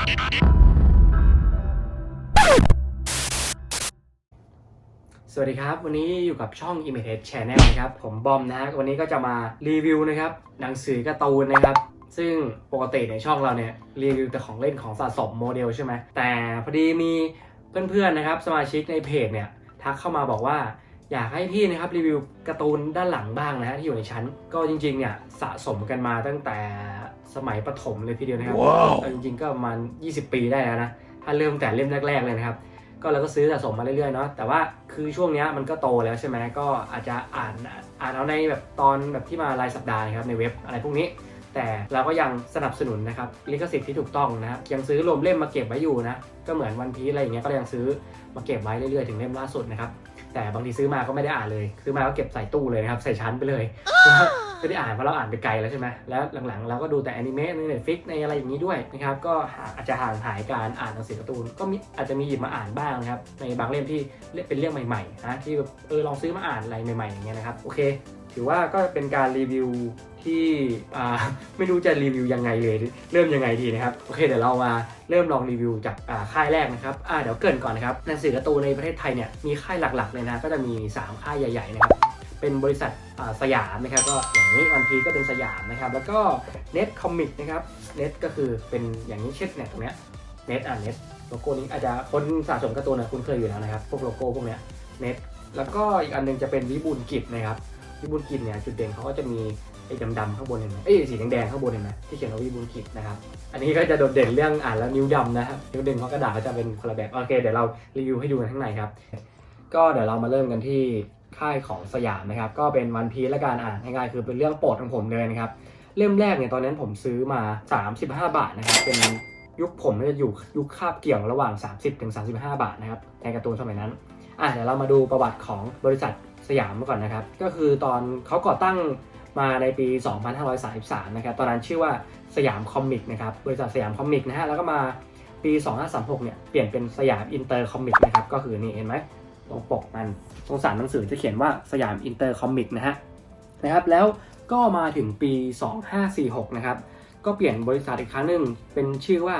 สวัสดีครับ วันนี้อยู่กับช่อง i m a g e Channel นะครับ ผมบอมนะฮะวันนี้ก็จะมารีวิวนะครับหนังสือการ์ตูนนะครับ ซึ่งปกติในช่องเราเนี่ยรีวิวแต่ของเล่นของสะสมโมเดลใช่ไหมแต่พอดีมีเพื่อนๆนะครับ สมาชิกในเพจเนี่ยทักเข้ามาบอกว่า อยากให้พี่นะครับรีวิวการ์ตูนด้านหลังบ้างนะฮะที่อยู่ในชั้น ก็จริงๆเนี่ยสะสมกันมาตั้งแต่สมัยประถมเลยทีเดียวนะครับว้าวเอาจริงๆก็ประมาณ 20 ปีได้แล้วนะ ถ้าเริ่มแต่เล่มแรก ๆ เลยนะครับ ก็เราก็ซื้อสะสมมาเรื่อยๆเนาะแต่ว่าคือช่วงเนี้ยมันก็โตแล้วใช่ไหมก็อาจจะอ่านอ่านเอาในแบบตอนแบบที่มารายสัปดาห์นะครับในเว็บอะไรพวกนี้แต่เราก็ยังสนับสนุนนะครับลิขสิทธิ์ที่ถูกต้องนะครับยังซื้อรวมเล่มมาเก็บไว้อยู่นะก็เหมือนวันพีอะไรอย่างเงี้ยก็ยังซื้อมาเก็บไว้เรื่อยๆถึงเล่มล่าสุดนะครับ แต่บางทีซื้อมาก็ไม่ได้อ่านเลย ซื้อมาก็เก็บใส่ตู้เลยนะครับใส่ชั้นไปเลยไม่ได้อ่านเพราะเราอ่านไปไกลแล้วใช่ไหมแล้วหลังๆเราก็ดูแต่อนิเมะในเน็ตฟิกในอะไรอย่างนี้ด้วยนะครับก็อาจจะห่างหายการอ่านหนังสือการ์ตูนก็มีอาจจะมีหยิบมาอ่านบ้างนะครับในบางเล่มที่เป็นเรื่องใหม่ๆนะที่แบบเออลองซื้อมาอ่านอะไรใหม่ๆอย่างเงี้ยนะครับโอเค ถือว่าก็เป็นการรีวิว ที่ไม่รู้จะรีวิวยังไงเลยเริ่มยังไงดีนะครับโอเคเดี๋ยวเรามาเริ่มลองรีวิวจากค่ายแรกนะครับเดี๋ยวเกินก่อนนะครับหนังสือการ์ตูนในประเทศไทยเนี่ยมีค่ายหลักๆเลยนะก็จะมี 3 ค่ายใหญ่ๆนะครับเป็นบริษัทสยามนะครับก็อย่างนี้วันพีก็เป็นสยามนะครับแล้วก็เน็ตคอมิกนะครับเน็ตก็คือเป็นอย่างนี้เช่นเนี่ยตรงเนี้ยเน็ตอ่าเน็ตโลโก้นี้อาจจะคนสะสมการ์ตูนนะคุณเคยอยู่แล้วนะครับพวกโลโก้พวกเนี้ยเน็ตแล้วก็อีกอันหนึงจะเป็นวิบูลกิจนะครับวิบูลกิจเนี่ยจุดเด่นเขาก็จะมี อ้ดำๆข้างบนเห็นไหมเอ้ยสีแดงๆข้างบนเห็นไหมที่เขียนว่าวิบูลกิจนะครับอันนี้ก็จะโดดเด่นเรื่องอ่านแล้วนิ้วดำนะครับนิ้วเด่นเพราะกระดาษก็จะเป็นคนละแบบโอเคเดี๋ยวเรารีวิวให้ดูกันข้างในครับ ก็เดี๋ยวเรามาเริ่มกันที่ค่ายของสยามนะครับก็เป็นวันพีและการอ่านง่ายๆคือเป็นเรื่องโปรดของผมเลยนะครับเล่มแรกเนี่ยตอนนั้นผมซื้อมา 35 บาทนะครับเป็นยุคผมจะอยู่ยุคคาบเกี่ยวระหว่าง 30ถึง35 บาทนะครับในการ์ตูนสมัยนั้นอะเดี๋ยวเรามาดูประวัติของบริษัทสยามก่อนนะครับ ก็คือตอนเขาก่อตั้ง มาในปี 2533 นะครับ ตอนนั้นชื่อว่าสยามคอมิกนะครับ บริษัทสยามคอมิกนะฮะ แล้วก็มาปี 2536 เนี่ย เปลี่ยนเป็นสยามอินเตอร์คอมิกนะครับ ก็คือนี่เห็นไหม ตรงปกมัน ตรงสารหนังสือจะเขียนว่าสยามอินเตอร์คอมิกนะฮะ นะครับ แล้วก็มาถึงปี 2546 นะครับ ก็เปลี่ยนบริษัทอีกครั้งหนึ่งเป็นชื่อว่า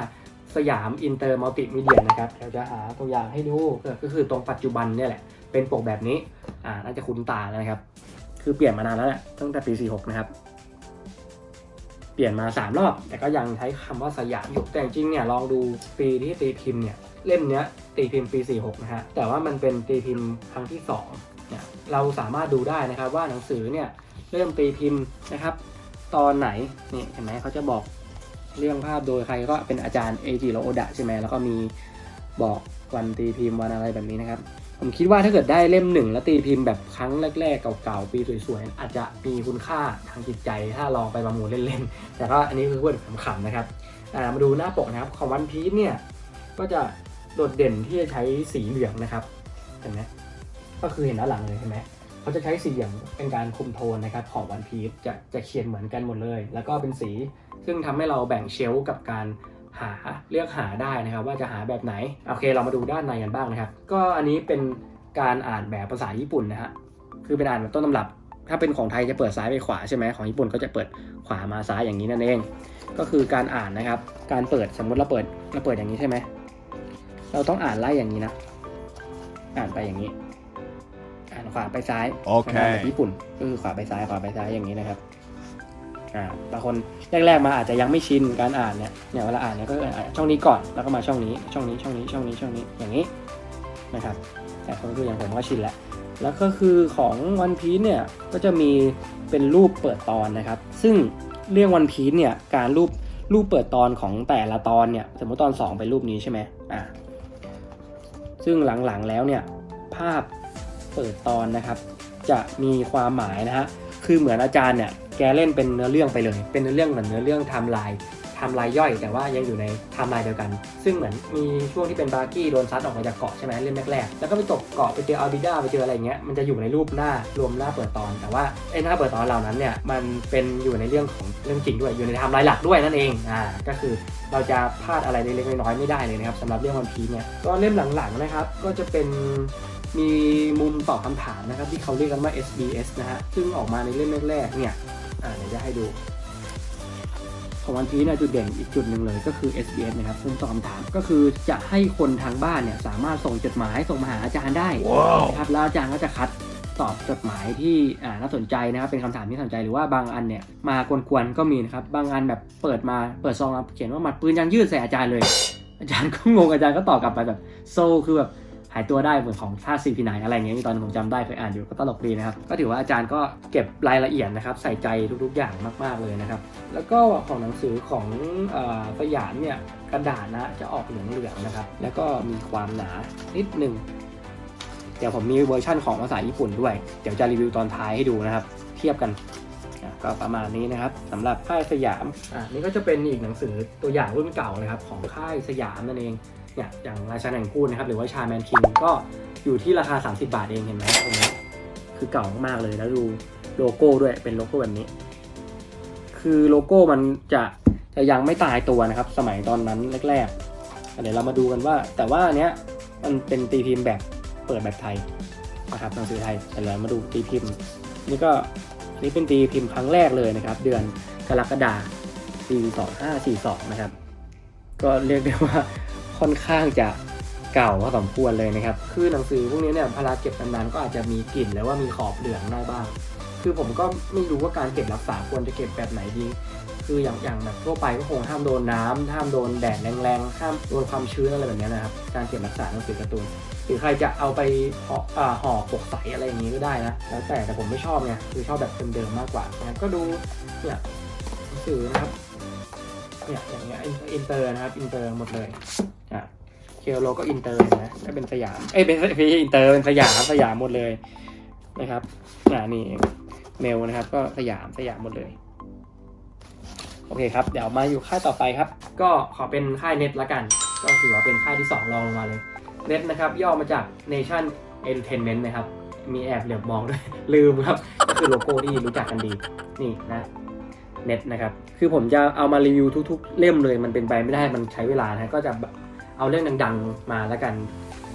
สยามอินเตอร์มัลติมีเดียนะครับเดี๋ยวจะหาตัวอย่างให้ดู ก็คือตรงปัจจุบันเนี่ยแหละ เป็นปกแบบนี้ อ่า น่าจะคุ้นตาแล้วนะครับ คือเปลี่ยนมานานแล้วแหละตั้งแต่ปี 46 นะครับ เปลี่ยนมา 3 รอบ แต่ก็ยังใช้คำว่าสยามอยู่แต่จริงเนี่ยลองดูปีที่ตีพิมพ์เนี่ยเล่มเนี้ยตีพิมพ์ปี 46 นะฮะแต่ว่ามันเป็นตีพิมพ์ครั้งที่2เนี่ยเราสามารถดูได้นะครับว่าหนังสือเนี่ยเริ่มตีพิมพ์นะครับ ตอนไหนนี่เห็นไหมเขาจะบอกเรื่องภาพโดยใครก็เป็นอาจารย์เอจิโรโอดะใช่ไหมแล้วก็มีบอกวันตีพิมพ์วันอะไรแบบนี้นะครับ ผมคิดว่าถ้าเกิดได้เล่มหนึ่งแล้วตีพิมพ์แบบครั้งแรกๆเก่าๆปีสวยๆอาจจะมีคุณค่าทางจิตใจถ้าลองไปประมูลเล่นๆ แต่ก็อันนี้คือพูดขำๆนะครับมาดูหน้าปกนะครับของวันพีซเนี่ยก็จะโดดเด่นที่จะใช้สีเหลืองนะครับเห็นไหมก็คือเห็นด้านหลังเลยเห็นไหมเขาจะใช้สีเหลืองเป็นการคุมโทนนะครับของวันพีซจะจะเขียนเหมือนกันหมดเลย แล้วก็เป็นสีซึ่งทำให้เราแบ่งเชลกับการ หาเลือกหาได้นะครับ ว่าจะหาแบบไหน โอเค เรามาดูด้านในกันบ้างนะครับ ก็อันนี้เป็นการอ่านแบบภาษาญี่ปุ่นนะฮะคือเป็นอ่านแบบต้นตำรับ ถ้าเป็นของไทยจะเปิดซ้ายไปขวาใช่ไหมของญี่ปุ่นก็จะเปิดขวามาซ้ายอย่างนี้นั่นเอง ก็คือการอ่านนะครับ การเปิดสมมติเราเปิดเราเปิดอย่างนี้ใช่ไหมเราต้องอ่านไล่อย่างนี้นะ อ่านไปอย่างนี้ อ่านขวาไปซ้ายโอเคของแบบญี่ปุ่นก็คือขวาไปซ้ายขวาไปซ้ายอย่างนี้นะครับ อ่าบางคนแรกๆมาอาจจะยังไม่ชินการอ่านเนี่ยเนี่ยเวลาอ่านเนี่ยก็อ่านช่องนี้ก่อนแล้วก็มาช่องนี้ ช่องนี้ช่องนี้ช่องนี้ช่องนี้อย่างนี้นะครับ แต่คนคืออย่างผมก็ชินแล้วแล้วก็คือของวันพี e เนี่ยก็จะมีเป็นรูปเปิดตอนนะครับ ซึ่งเรื่องวันพี e เนี่ยการรูปรูปเปิดตอนของแต่ละตอนเนี่ยสมมติตอน 2 เป็นรูปนี้ใช่ไหมอ่าซึ่งหลังๆแล้วเนี่ยภาพเปิดตอนนะครับ จะมีความหมายนะฮะคือเหมือนอาจารย์เนี่ย แกเล่นเป็นเนื้อเรื่องไปเลย เป็นเนื้อเรื่องเหมือนเนื้อเรื่องไทม์ไลน์ไทม์ไลน์ย่อย แต่ว่ายังอยู่ในไทม์ไลน์เดียวกัน ซึ่งเหมือนมีช่วงที่เป็นบาร์กี้โดนซัดออกมาจากเกาะใช่ไหมเล่มแรกๆ แล้วก็ไปตกเกาะไปเจออัลบิด้าไปเจออะไรเงี้ย มันจะอยู่ในรูปหน้ารวมหน้าเปิดตอน แต่ว่าไอ้หน้าเปิดตอนเหล่านั้นเนี่ย มันเป็นอยู่ในเรื่องของเรื่องจริงด้วย อยู่ในไทม์ไลน์หลักด้วยนั่นเอง อ่า ก็คือเราจะพลาดอะไรเล็กๆน้อยๆไม่ได้เลยนะครับสำหรับเรื่องวันพีเนี่ย ก็เล่มหลังๆนะครับ ก็จะเป็นมีมุมตอบคำถามนะครับที่เขาเรียกกันว่า SBS นะฮะ ซึ่งออกมาในเล่มแรกๆเนี่ย อ่าเดี๋ยวจะให้ดู ของวันพีเนี่ยจุดเด่นอีกจุดหนึ่งเลยก็คือ SBS นะครับซึ่งตอบคำถามก็คือจะให้คนทางบ้านเนี่ยสามารถส่งจดหมายส่งมาหาอาจารย์ได้นะครับแล้วอาจารย์ก็จะคัดตอบจดหมายที่อ่าน่าสนใจนะครับเป็นคำถามที่น่าสนใจหรือว่าบางอันเนี่ยมากวนๆก็มีนะครับบางอันแบบเปิดมาเปิดซองมาเขียนว่าหมัดปืนยางยืดใส่อาจารย์เลย อาจารย์ก็งงอาจารย์ก็ตอบกลับไปแบบโซคือแบบ หายตัวได้เหมือนของท่าซีพีไนอะไรเงี้ยมีตอนผมจำได้เคยอ่านอยู่ก็ตลกดีนะครับ ก็ถือว่าอาจารย์ก็เก็บรายละเอียดนะครับ ใส่ใจทุกๆอย่างมาก ๆเลยนะครับ แล้วก็ของหนังสือของสยามเนี่ยกระดาษนะจะออกเหลืองๆนะครับ แล้วก็มีความหนานิดนึงเดี๋ยวผมมีเวอร์ชั่นของภาษาญี่ปุ่นด้วย เดี๋ยวจะรีวิวตอนท้ายให้ดูนะครับ เทียบกันก็ประมาณนี้นะครับสำหรับค่ายสยามอะนี่ก็จะเป็นอีกหนังสือตัวอย่างรุ่นเก่านะครับของค่ายสยามนั่นเอง เนี่ยอย่างราชาแห่งพูดนะครับ หรือว่าชาแมนคิงก็อยู่ที่ราคา 30 บาทเองเห็นไหมตรงนี้คือเก่ามากเลยแล้วดูโลโก้ด้วยเป็นโลโก้แบบนี้ คือโลโก้มันจะจะยังไม่ตายตัวนะครับ สมัยตอนนั้นแรกๆเดี๋ยวเรามาดูกันว่า แต่ว่าอันเนี้ยมันเป็นตีพิมพ์แบบเปิดแบบไทยนะครับหนังสือไทยเดี๋ยวเรามาดูตีพิมพ์นี่ก็นี่เป็นตีพิมพ์ครั้งแรกเลยนะครับ เดือนกรกฎาคมปี2542 นะครับ ก็เรียกได้ว่า ค่อนข้างจะเก่าพอสมควรเลยนะครับ คือหนังสือพวกนี้เนี่ยพอเราเก็บนานๆก็อาจจะมีกลิ่นแล้วว่ามีขอบเหลืองได้บ้าง คือผมก็ไม่รู้ว่าการเก็บรักษาควรจะเก็บแบบไหนดี คืออย่างอย่างแบบทั่วไปก็คงห้ามโดนน้ำห้ามโดนแดดแรงๆห้ามโดนความชื้นอะไรแบบนี้นะครับ การเก็บรักษาหนังสือการ์ตูนหรือใครจะเอาไปห่ออ่าห่อปกใสอะไรอย่างนี้ก็ได้นะแล้วแต่แต่ผมไม่ชอบไงคือชอบแบบเดิมๆมากกว่างั้นก็ดูเนี่ยหนังสือนะครับ เนี่ยอย่างเงี้ยอินเตอร์นะครับอินเตอร์หมดเลยอะเคียวโลก็อินเตอร์นะถ้าเป็นสยามเอ้ยเป็นไม่อินเตอร์เป็นสยามสยามหมดเลยนะครับอ่านี่เมลนะครับ ก็สยามสยามหมดเลยโอเคครับ เดี๋ยวมาอยู่ค่ายต่อไปครับ ก็ขอเป็นค่ายเน็ตละกัน ก็ถือว่าเป็นค่ายที่สองรองลงมาเลยเน็ตนะครับ ย่อมาจาก Nation Entertainment นะครับ มีแอบเหลือบมองด้วย ลืมครับ ก็คือโลโก้ที่รู้จักกันดี นี่นะเน็ตนะครับ คือผมจะเอามารีวิวทุก ๆ เล่มเลยมันเป็นไปไม่ได้มันใช้เวลานะก็จะเอาเรื่องดังๆมาแล้วกัน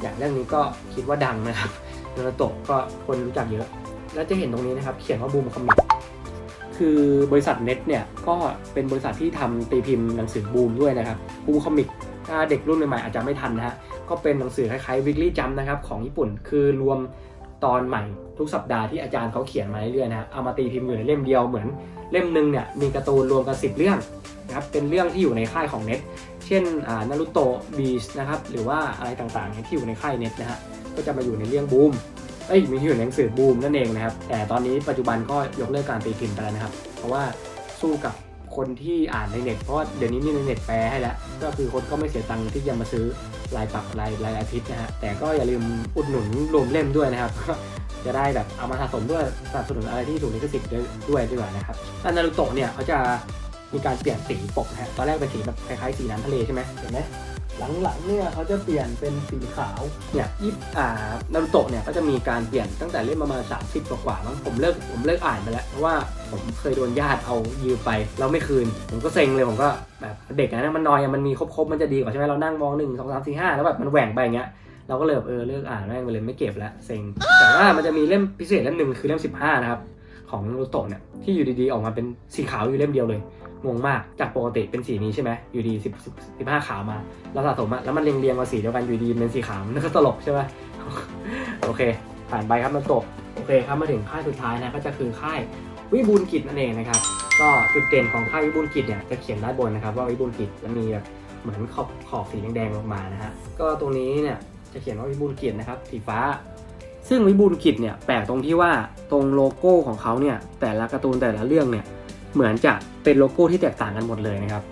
อย่างเรื่องนี้ก็คิดว่าดังนะครับนารูโตะก็คนรู้จักเยอะ แล้วจะเห็นตรงนี้นะครับ เขียนว่าบูมคอมิกคือบริษัทเน็ตเนี่ยก็เป็นบริษัทที่ทำตีพิมพ์หนังสือบูมด้วยนะครับบูมคอมิกถ้าเด็กรุ่นใหม่ๆอาจจะไม่ทันนะฮะก็เป็นหนังสือคล้ายๆ weekly jump นะครับของญี่ปุ่น คือรวม ตอนใหม่ทุกสัปดาห์ที่อาจารย์เขาเขียนมาเรื่อยๆนะเอามาตีพิมพ์อยู่ในเล่มเดียวเหมือนเล่มหนึ่งเนี่ยมีการ์ตูนรวมกัน10 เรื่องนะครับเป็นเรื่องที่อยู่ในค่ายของเน็ตเช่นนารูโตะบีชนะครับหรือว่าอะไรต่างๆเนี่ยที่อยู่ในค่ายเน็ตนะฮะก็จะมาอยู่ในเรื่องบูมเอ้ยมีที่อยู่ในหนังสือบูมนั่นเองนะครับแต่ตอนนี้ปัจจุบันก็ยกเลิกการตีพิมพ์ไปแล้วนะครับ เพราะว่าสู้กับคนที่อ่านในเน็ตเพราะเดี๋ยวนี้มีในเน็ตแปลให้แล้ว ก็คือคนก็ไม่เสียตังค์ที่จะมาซื้อ รายปักรายรายอาทิตย์นะฮะแต่ก็อย่าลืมอุดหนุนรวมเล่มด้วยนะครับ จะได้แบบเอามาสะสมด้วยสนับสนุนอะไรที่ถูกลิขสิทธิ์ด้วยด้วยดีกว่านะครับอันนารุโตะเนี่ยเขาจะมีการเปลี่ยนสีปกนะฮะตอนแรกเป็นสีแบบคล้ายๆสีน้ำทะเลใช่ไหมเห็นไหม หลังๆเนี่ยเขาจะเปลี่ยนเป็นสีขาวเนี่ยยิบอ่านารุโตะเนี่ยก็จะมีการเปลี่ยนตั้งแต่เล่มประมาณ30กว่าๆมั้งผมเลิกผมเลิกอ่านไปแล้วเพราะว่าผมเคยโดนญาติเอายืมไปแล้วไม่คืน ผมก็เซ็งเลยผมก็แบบเด็กนะมันนอยมันมีครบๆมันจะดีกว่าใช่ไหมเรานั่งมองหนึ่งสองสามสี่ห้าแล้วแบบมันแหว่งไปอย่างเงี้ยเราก็เลยแบบเออเลิกอ่านแม่งไปเลยไม่เก็บแล้วเซ็งแต่ว่ามันจะมีเล่มพิเศษเล่มหนึ่งคือเล่ม 15 นะครับของนารุโตะเนี่ยที่อยู่ดีๆออกมาเป็นสีขาวอยู่เล่มเดียวเลย งงมากจากปกติเป็นสีนี้ใช่ไหมอยู่ดีสิบสิบห้าขาวมาเราสะสมอะแล้วมันเรียงเรียงๆมาสีเดียวกันอยู่ดีเป็นสีขาวมันก็ตลกใช่ไหมโอเค ผ่านไปครับมันจบโอเคครับมาถึงค่ายสุดท้ายนะก็จะคือค่ายวิบูลกิจนั่นเองนะครับก็จุดเด่นของค่ายวิบูลกิจเนี่ยจะเขียนด้านบนนะครับว่าวิบูลกิจจะมีแบบเหมือนขอบขอบสีแดงๆลงมานะฮะก็ตรงนี้เนี่ยจะเขียนว่าวิบูลกิจนะครับสีฟ้า ซึ่งวิบูลกิจเนี่ยแปลกตรงที่ว่าตรงโลโก้ของเขาเนี่ยแต่ละการ์ตูนแต่ละเรื่องเนี่ย เหมือนจะเป็นโลโก้ที่แตกต่างกันหมดเลยนะครับ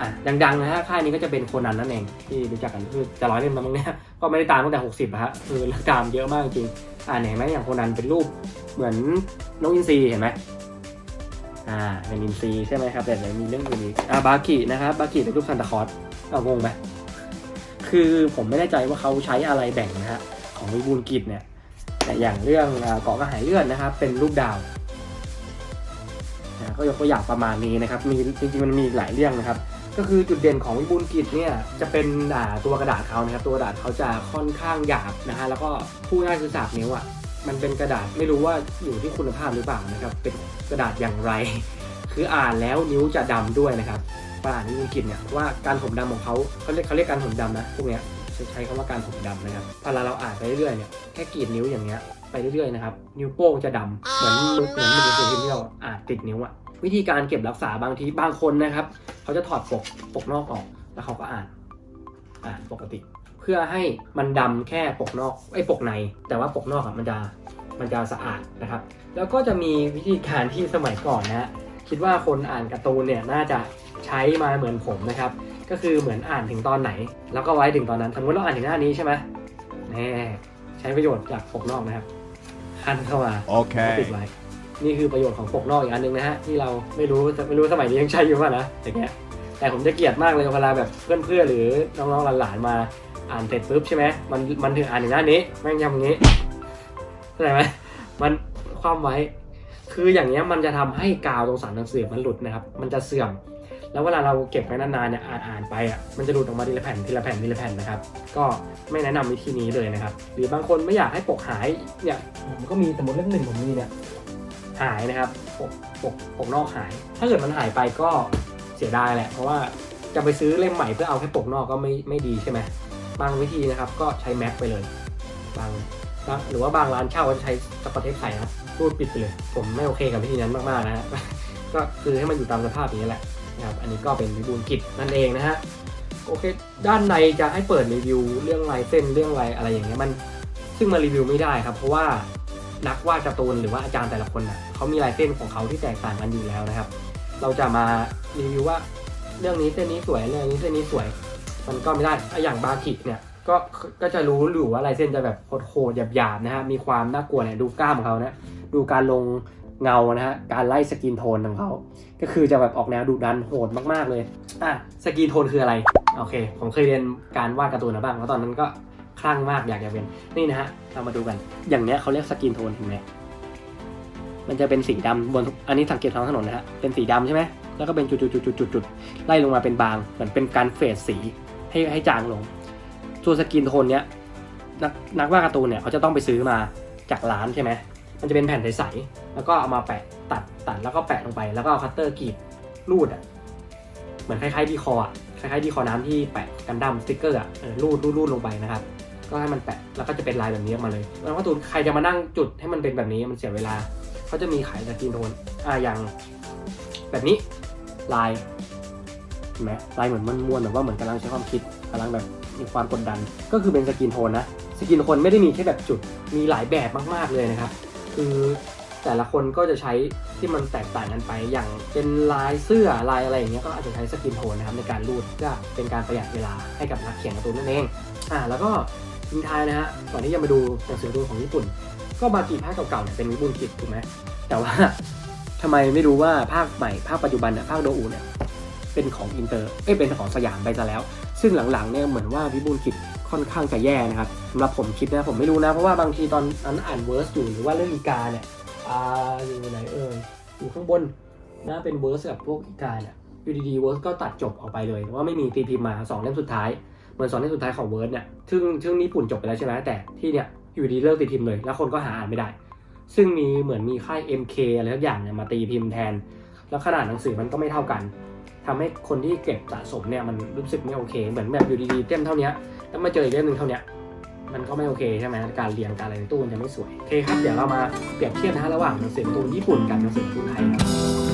อะดังๆนะฮะค่ายนี้ก็จะเป็นโคนันนั่นเองที่รู้จักกันคือจะร้อยเล่มมาบ้างเนี่ยก็ไม่ได้ตามตั้งแต่ 60อะฮะคือตามเยอะมากจริงอ่าเห็นไหมอย่างโคนันเป็นรูปเหมือนนกอินทรีเห็นไหมอ่าเป็นอินทรีใช่ไหมครับแต่เดี๋ยวมีเรื่องอื่นอีกอ่าบากินะครับบากิเป็นรูปซานตาคอสเอางงไหมคือผมไม่แน่ใจว่าเขาใช้อะไรแบ่งนะฮะของวิบูลกิจเนี่ยแต่อย่างเรื่องเกาะกระหายเลือดนะครับเป็นรูปดาว ก็ยกตัวอย่างประมาณนี้นะครับ มีจริงๆมันมีหลายเรื่องนะครับ ก็คือจุดเด่นของวิบูลกิจเนี่ยจะเป็นตัวกระดาษเขานะครับ ตัวกระดาษเขาจะค่อนข้างหยาบนะฮะแล้วก็พูดง่ายคือสาบนิ้วอะมันเป็นกระดาษไม่รู้ว่าอยู่ที่คุณภาพหรือเปล่านะครับ เป็นกระดาษอย่างไร คืออ่านแล้วนิ้วจะดำด้วยนะครับปลาอ่านนิ้วอังกฤษเนี่ยว่าการถมดำของเขาเขาเรียกเขาเรียกการถมดำนะพวกเนี้ยใช้คำว่าการถมดำนะครับพอเราอ่านไปเรื่อยๆเนี่ยแค่กรีดนิ้วอย่างเงี้ยไปเรื่อยๆนะครับ นิ้วโป้งจะดำเหมือนเหมือนมือถือที่เราอ่านติดนิ้วอะ วิธีการเก็บรักษาบางทีบางคนนะครับ เขาจะถอดปกปกนอกออกแล้วเขาก็อ่านอ่านปกติ เพื่อให้มันดำแค่ปกนอกไอ้ยปกใน แต่ว่าปกนอกอะมันจะมันจะสะอาดนะครับ แล้วก็จะมีวิธีการที่สมัยก่อนนะฮะคิดว่าคนอ่านการ์ตูนเนี่ยน่าจะใช้มาเหมือนผมนะครับ ก็คือเหมือนอ่านถึงตอนไหน แล้วก็ไว้ถึงตอนนั้น สมมติเราอ่านถึงหน้านี้ใช่ไหมแน่ใช้ประโยชน์จากปกนอกนะครับขั้นเข้ามา Okay. ปิดไว้ นี่คือประโยชน์ของปกนอกอีกอันนึงนะฮะที่เราไม่รู้ไม่รู้สมัยนี้ยังใช้อยู่ป่ะนะอย่างเงี้ยแต่ผมจะเกลียดมากเลยเวลาแบบเพื่อนๆหรือน้องๆหลานๆมาอ่านเสร็จปุ๊บใช่ไหมมันมันถึงอ่านถึงหน้านี้แม่งยำอย่างงี้เข้าใจไหมมันความไว้ คืออย่างเงี้ยมันจะทำให้กาวตรงสันหนังสือมันหลุดนะครับ มันจะเสื่อม แล้วเวลาเราเก็บไว้นานๆเนี่ยอ่านอ่านไปอะมันจะหลุดออกมาทีละแผ่นทีละแผ่นทีละแผ่นนะครับ ก็ไม่แนะนำวิธีนี้เลยนะครับ หรือบางคนไม่อยากให้ปกหายเนี่ยผมก็มีสมมติเล่มหนึ่งผมมีเนี่ย หายนะครับปกปกปกนอกหาย ถ้าเกิดมันหายไปก็เสียดายแหละ เพราะว่าจะไปซื้อเล่มใหม่เพื่อเอาแค่ปกนอกก็ไม่ไม่ดีใช่ไหมบางวิธีนะครับก็ใช้แม็กไปเลยบางบางหรือว่าบางร้านเช่าก็จะใช้สกอตเทปใส่นะรูดปิดไปเลย ผมไม่โอเคกับวิธีนั้นมากๆนะฮะก็คือให้มันอยู่ตามสภาพอย่างนี้แหละนะครับอันนี้ก็เป็นวิบูลกิจนั่นเองนะฮะโอเค ด้านในจะให้เปิดรีวิวเรื่องลายเส้นเรื่องลายอะไรอย่างเงี้ยมันซึ่งมารีวิวไม่ได้ครับ เพราะว่า นักวาดการ์ตูนหรือว่าอาจารย์แต่ละคนน่ะเขามีลายเส้นของเขาที่แตกต่างกันอยู่แล้วนะครับ เราจะมารีวิวว่าเรื่องนี้เส้นนี้สวยเรื่องนี้เส้นนี้สวย มันก็ไม่ได้อะอย่างบาคิเนี่ยก็ก็จะรู้อยู่ว่าลายเส้นจะแบบโหดๆหยาบๆนะฮะมีความน่ากลัวเนี่ยดูกล้ามของเขานะดูการลงเงานะฮะการไล่สกินโทนของเขาก็คือจะแบบออกแนวดุดันโหดมากๆเลยอะสกินโทนคืออะไรโอเค ผมเคยเรียนการวาดการ์ตูนมาบ้างแล้วตอนนั้นก็ คลั่งมากอยากจะเป็นนี่นะฮะเรามาดูกัน อย่างเนี้ยเขาเรียกสกินโทนเห็นไหมมันจะเป็นสีดำบนอันนี้สังเกตท้องถนนนะฮะเป็นสีดำใช่ไหมแล้วก็เป็นจุดๆๆๆๆไล่ลงมาเป็นบางเหมือนเป็นการเฟดสีให้ให้จางลงส่วสกินโทนเนี้ยนักนักวาดการ์ตูนเนี่ยเขาจะต้องไปซื้อมาจากร้านใช่ไหมมันจะเป็นแผ่นใสๆแล้วก็เอามาแปะตัดตัดแล้วก็แปะลงไป แล้วก็เอาคัตเตอร์กรีดรูดอะเหมือนคล้ายๆดีคออะคล้ายๆดีคอน้ำที่แปะกันดั้มสติ๊กเกอร์อะรูดรูดรูดลงไปนะครับ ก็ให้มันแปะแล้วก็จะเป็นลายแบบนี้ออกมาเลยแล้วก็ตูนใครจะมานั่งจุดให้มันเป็นแบบนี้มันเสียเวลาเขาจะมีขายสกินโทนอ่าอย่างแบบนี้ลายเห็นไหมลายเหมือนมันม้วนแบบว่าเหมือนกำลังใช้ความคิดกำลังแบบมีความกดดัน ก็คือเป็นสกินโทนนะสกินโทนไม่ได้มีแค่แบบจุดมีหลายแบบมากๆเลยนะครับ คือแต่ละคนก็จะใช้ที่มันแตกต่างกันไป อย่างเป็นลายเสื้อลายอะไรอย่างเงี้ยก็อาจจะใช้สกินโทนนะครับในการรูดเพื่อเป็นการประหยัดเวลาให้กับนักเขียนการ์ตูนนั่นเอง อ่าแล้วก็ ทิ้งท้ายนะฮะก่อนที่จะมาดูหนังสือการ์ตูนของญี่ปุ่น ก็บากิภาคเก่าๆเนี่ยเป็นวิบูลย์กิจถูกไหมแต่ว่าทำไมไม่รู้ว่าภาคใหม่ภาคปัจจุบันเนี่ยภาคโดอูเนี่ยเป็นของอินเตอร์เอ้ยเป็นของสยามไปซะแล้ว ซึ่งหลังๆเนี่ยเหมือนว่าวิบูลกิจค่อนข้างจะแย่นะครับสำหรับผมคิดนะผมไม่รู้นะ เพราะว่าบางทีตอนนั้นอ่านเวอร์สอยู่หรือว่าเรื่องอีกาเนี่ยอ่าอยู่ไหนเอ่ยอยู่ข้างบนนะเป็นเวอร์สกับพวกอีกาเนี่ยอยู่ดีๆเวอร์สก็ตัดจบออกไปเลยว่าไม่มีตีพิมพ์มาสองเล่มสุดท้าย เหมือนสองเล่มสุดท้ายของเวิร์สเนี่ยซึ่งซึ่งญี่ปุ่นจบไปแล้วใช่ไหมแต่ที่เนี่ยอยู่ดีเลิกตีพิมพ์เลย แล้วคนก็หาอ่านไม่ได้ ซึ่งมีเหมือนมีค่าย MK อะไรทุกอย่างเนี่ยมาตีพิมพ์แทน แล้วขนาดหนังสือมันก็ไม่เท่ากันทำให้คนที่เก็บสะสมเนี่ยมันรู้สึกไม่โอเค เหมือนแบบอยู่ดีๆเล่มเท่านี้แล้วมาเจออีกเล่มหนึ่งเท่านี้มันก็ไม่โอเคใช่ไหมการเรียงการอะไรในตู้มันจะไม่สวยโอเคครับเดี๋ยวเรามาเปรียบเทียบนะฮะระหว่างหนังสือการ์ตูนญี่ปุ่นกับหนังสือการ์ตูนไทยครับ